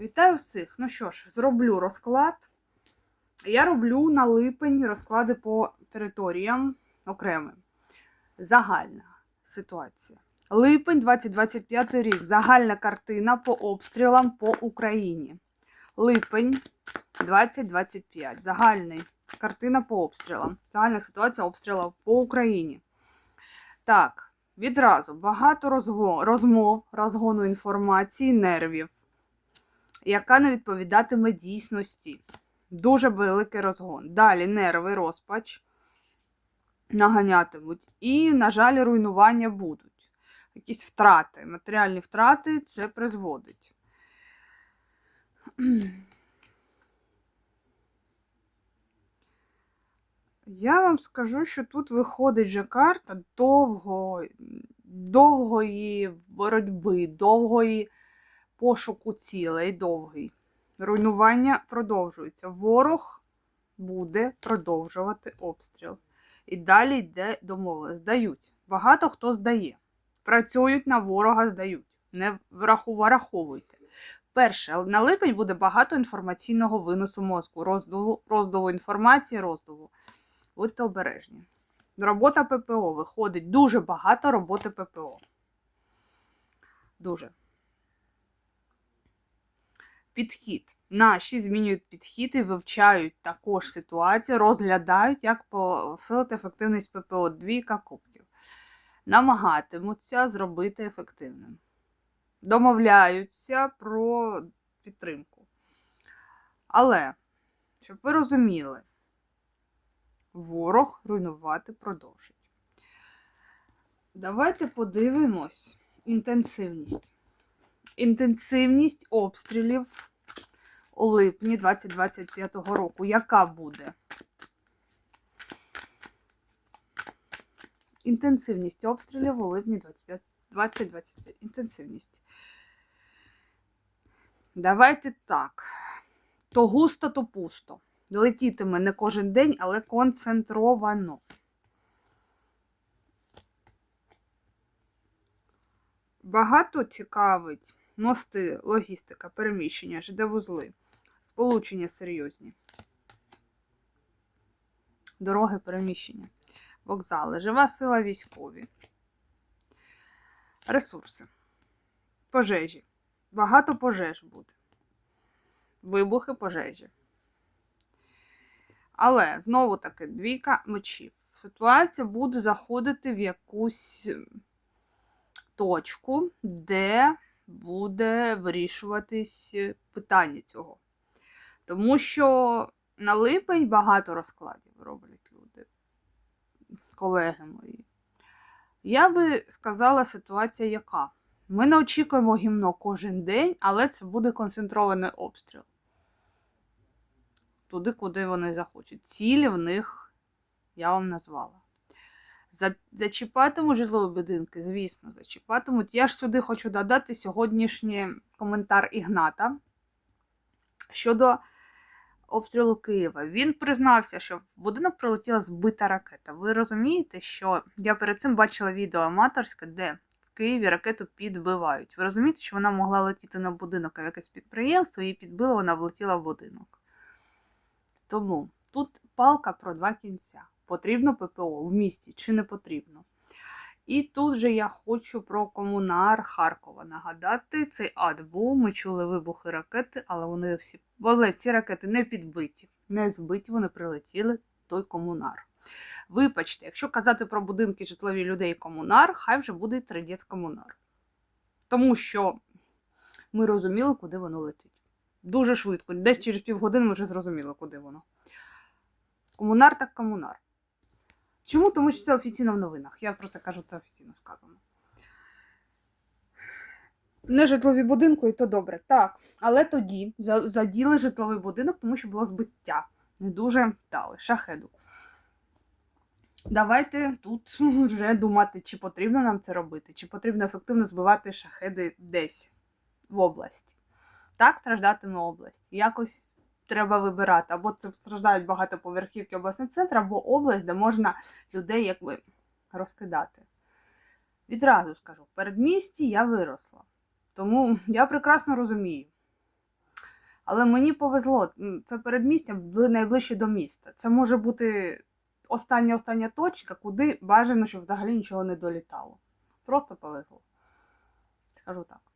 Вітаю всіх! Ну що ж, зроблю розклад. Я роблю на липень розклади по територіям окремим. Загальна ситуація. Липень 2025 рік. Загальна картина по обстрілам по Україні. Липень 2025. Загальна картина по обстрілам. Загальна ситуація обстрілів по Україні. Так, відразу багато розмов, розгону інформації, нервів яка не відповідатиме дійсності. Дуже великий розгон. Далі нерви, розпач наганятимуть. І, на жаль, руйнування будуть. Якісь втрати, матеріальні втрати це призводить. Я вам скажу, що тут виходить же карта довго, довгої боротьби, довгої пошуку цілей довгий. Руйнування продовжується. Ворог буде продовжувати обстріл. І далі йде домова. Здають. Багато хто здає. Працюють на ворога, здають. Не враховуйте. Перше, на липень буде багато інформаційного виносу мозку, роздову, роздову інформації, роздову. Будьте обережні. Робота ППО виходить дуже багато роботи ППО. Дуже підхід. Наші змінюють підхід і вивчають також ситуацію, розглядають, як посилити ефективність ППО двійка кубків. Намагатимуться зробити ефективним. Домовляються про підтримку. Але, щоб ви розуміли, ворог руйнувати продовжить. Давайте подивимось інтенсивність інтенсивність обстрілів у липні 2025 року. Яка буде? Інтенсивність обстрілів у липні 25 2025. Інтенсивність. Давайте так. То густо, то пусто. Летітиме не кожен день, але концентровано. Багато цікавить мости, логістика, переміщення, ЖД-вузли, сполучення серйозні, дороги переміщення, вокзали, жива сила військові, ресурси, пожежі. Багато пожеж буде. Вибухи пожежі. Але знову таки двійка мечів. Ситуація буде заходити в якусь точку, де буде вирішуватись питання цього. Тому що на липень багато розкладів роблять люди, колеги мої. Я би сказала, ситуація яка? Ми не очікуємо гімно кожен день, але це буде концентрований обстріл. Туди, куди вони захочуть. Цілі в них я вам назвала. Зачіпатимуть житлові будинки, звісно, зачіпатимуть. Я ж сюди хочу додати сьогоднішній коментар Ігната щодо обстрілу Києва. Він признався, що в будинок прилетіла збита ракета. Ви розумієте, що я перед цим бачила відео аматорське, де в Києві ракету підбивають. Ви розумієте, що вона могла летіти на будинок, а в якесь підприємство, її підбило, вона влетіла в будинок. Тому тут палка про два кінця. Потрібно ППО в місті чи не потрібно. І тут же я хочу про комунар Харкова нагадати. Цей ад був. Ми чули вибухи ракети, але вони всі. Але ці ракети не підбиті, не збиті, вони прилетіли той комунар. Вибачте, якщо казати про будинки житлові людей комунар, хай вже буде і тридець комунар. Тому що ми розуміли, куди воно летить. Дуже швидко. Десь через півгодини ми вже зрозуміли, куди воно. Комунар так комунар. Чому? Тому що це офіційно в новинах. Я про це кажу, це офіційно сказано. Не житлові будинки, і то добре. Так, але тоді заділи житловий будинок, тому що було збиття. Не дуже вдали. Шахеду. Давайте тут вже думати, чи потрібно нам це робити, чи потрібно ефективно збивати шахеди десь в області. Так страждатиме область. Якось треба вибирати. Або це страждають багатоповерхівки обласний центр, або область, де можна людей якби розкидати. Відразу скажу, в передмісті я виросла. Тому я прекрасно розумію, Але мені повезло, це передмістя найближче до міста. Це може бути остання остання точка, куди бажано, щоб взагалі нічого не долітало. Просто повезло. Скажу так.